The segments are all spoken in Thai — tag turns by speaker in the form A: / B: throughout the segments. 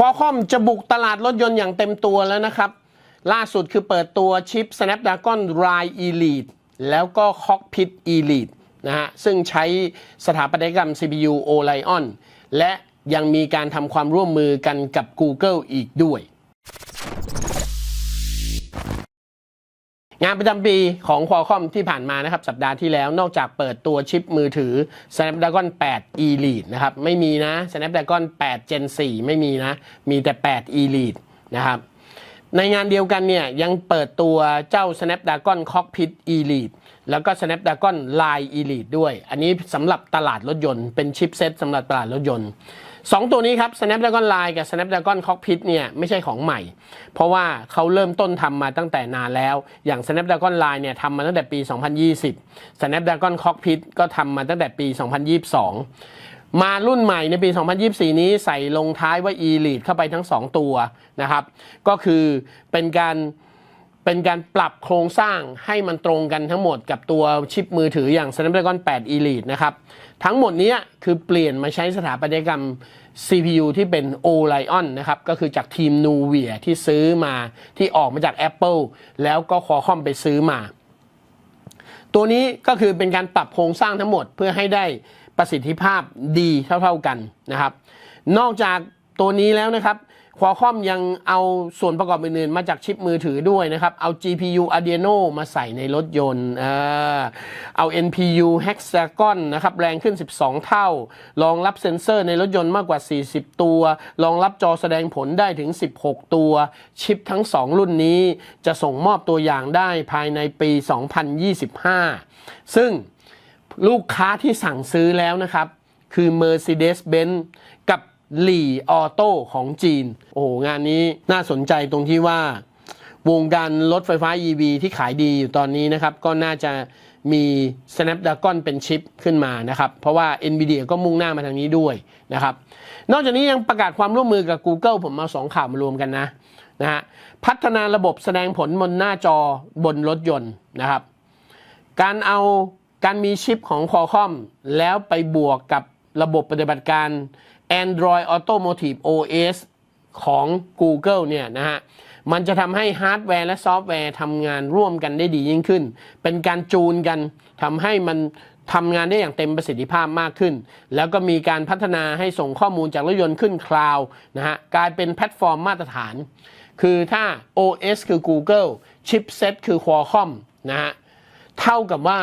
A: ควอลคอมจะบุกตลาดรถยนต์อย่างเต็มตัวแล้วนะครับ ล่าสุดคือเปิดตัวชิป Snapdragon Ride Elite แล้วก็ Cockpit Elite นะฮะ ซึ่งใช้สถาปัตยกรรม CPU Orion และยังมีการทำความร่วมมือกันกับ Google อีกด้วย งานประจำปีของ Qualcomm ที่ผ่านมานะครับ สัปดาห์ที่แล้วนอกจากเปิดตัวชิปมือถือ Snapdragon 8 Elite นะครับ ไม่มีนะ Snapdragon 8 Gen 4 ไม่มีนะ มีแต่ 8 Elite นะครับ ในงานเดียวกันเนี่ยยังเปิดตัวเจ้า Snapdragon Cockpit Elite แล้วก็ Snapdragon Line Elite ด้วย อันนี้สำหรับตลาดรถยนต์เป็นชิปเซ็ตสำหรับตลาดรถยนต์สองตัวนี้ครับ Snapdragon Line กับ Snapdragon Cockpit เนี่ยไม่ใช่ของใหม่ เพราะว่าเขาเริ่มต้นทำมาตั้งแต่นานแล้ว อย่าง Snapdragon Line เนี่ยทำมาตั้งแต่ปี 2020 Snapdragon Cockpit ก็ทำมาตั้งแต่ปี 2022 มารุ่นใหม่ในปี 2024 นี้ใส่ลงท้ายว่า Elite เข้าไปทั้ง 2 ตัวนะครับ ก็คือเป็นการเป็นการปรับโครงสร้างให้มันตรงกันทั้งหมดกับตัวชิปมือถืออย่าง Snapdragon 8 Elite นะครับ ทั้งหมดนี้คือเปลี่ยนมาใช้สถาปัตยกรรม CPU ที่เป็น Orion นะครับ ก็คือจากทีม Nuvia ที่ซื้อมาที่ออกมาจาก Apple แล้วก็ Qualcomm ไปซื้อมา ตัวนี้ก็คือเป็นการปรับโครงสร้างทั้งหมดเพื่อให้ได้ ประสิทธิภาพดีเท่า ๆกันนะครับ นอกจากตัวนี้แล้วนะครับควอคอมยังเอาส่วนประกอบอื่นๆ มาจากชิปมือถือด้วยนะครับ เอา GPU Adreno มาใส่ในรถยนต์ เอา NPU Hexagon นะครับ แรงขึ้น 12 เท่า รองรับเซ็นเซอร์ในรถยนต์มากกว่า 40 ตัว รองรับจอแสดงผลได้ถึง 16 ตัว ชิปทั้ง 2 รุ่นนี้จะส่งมอบตัวอย่างได้ภายในปี 2025 ซึ่ง ลูกค้าที่สั่งซื้อแล้วนะครับ คือ Mercedes-Benz กับหลี่ออโต้ของจีน โอ้งานนี้น่าสนใจตรงที่ว่า วงการรถไฟฟ้า EV ที่ขายดีอยู่ตอนนี้นะครับ ก็น่าจะมี Snapdragon เป็นชิปขึ้นมานะครับ เพราะว่า NVIDIA ก็มุ่งหน้ามาทางนี้ด้วยนะครับ นอกจากนี้ยังประกาศความร่วมมือกับ Google ผมเอาสองข่าวมารวมกันนะนะฮะพัฒนาระบบแสดงผลบนหน้าจอบนรถยนต์นะครับ การเอา การมีชิปของ Qualcomm แล้วไปบวกกับระบบปฏิบัติการ Android Automotive OS ของ Google เนี่ยนะฮะ มันจะทำให้ฮาร์ดแวร์และซอฟต์แวร์ทำงานร่วมกันได้ดียิ่งขึ้น เป็นการจูนกันทำให้มันทำงานได้อย่างเต็มประสิทธิภาพมากขึ้น แล้วก็มีการพัฒนาให้ส่งข้อมูลจากรถยนต์ขึ้นคลาวนะฮะ กลายเป็นแพลตฟอร์มมาตรฐาน คือถ้า OS คือ Google ชิปเซ็ตคือ Qualcomm นะฮะ เท่ากับว่า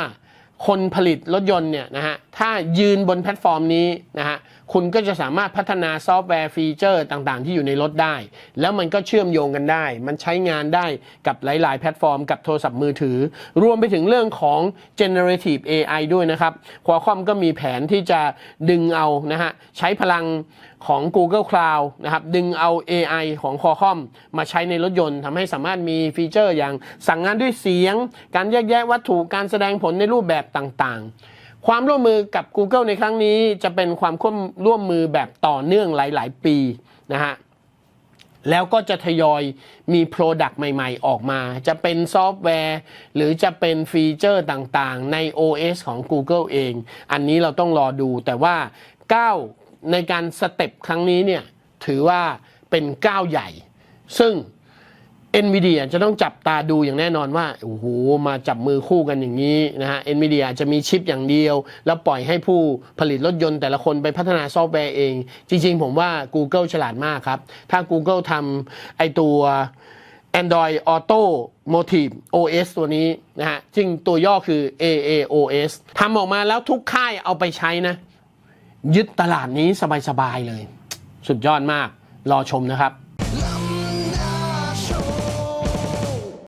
A: คนผลิตรถยนต์เนี่ยนะฮะถ้ายืนบนแพลตฟอร์มนี้นะฮะคุณก็จะสามารถพัฒนาซอฟต์แวร์ฟีเจอร์ต่างๆ ที่อยู่ในรถได้ แล้วมันก็เชื่อมโยงกันได้ มันใช้งานได้กับหลาย ๆ แพลตฟอร์ม กับโทรศัพท์มือถือ รวมไปถึงเรื่องของ generative AI ด้วยนะครับ Qualcomm ก็มีแผนที่จะดึงเอานะฮะใช้พลังของ Google Cloud นะครับดึงเอา AI ของ Qualcomm มาใช้ในรถยนต์ทำให้สามารถมีฟีเจอร์อย่างสั่งงานด้วยเสียง การแยกแยะวัตถุการแสดงผลในรูปแบบต่างๆ ความร่วมมือกับ Google ในครั้งนี้จะเป็นความร่วมมือแบบต่อเนื่องหลาย ๆ ปีนะฮะแล้วก็จะทยอยมี Product ใหม่ๆ ออกมา จะเป็นซอฟต์แวร์ หรือจะเป็นฟีเจอร์ต่างๆ ใน OS ของ Google เอง อันนี้เราต้องรอดูแต่ว่าก้า ในการสเต็ปครั้งนี้เนี่ยถือว่าเป็นก้าวใหญ่ ซึ่ง NVIDIA จะต้องจับตาดูอย่างแน่นอนว่าโอ้โหมาจับมือคู่กันอย่างนี้นะฮะ NVIDIA จะมีชิปอย่างเดียว แล้วปล่อยให้ผู้ผลิตรถยนต์แต่ละคนไปพัฒนาซอฟต์แวร์เอง จริง ๆ ผมว่า Google ฉลาดมากครับ ถ้า Google ทำไอตัว Android Auto Motive OS ตัวนี้นะฮะซึ่งตัวย่อคือ AAOS ทำออกมาแล้วทุกค่ายเอาไปใช้นะ ยึดตลาดนี้สบายๆเลย สุดยอดมาก รอชมนะครับ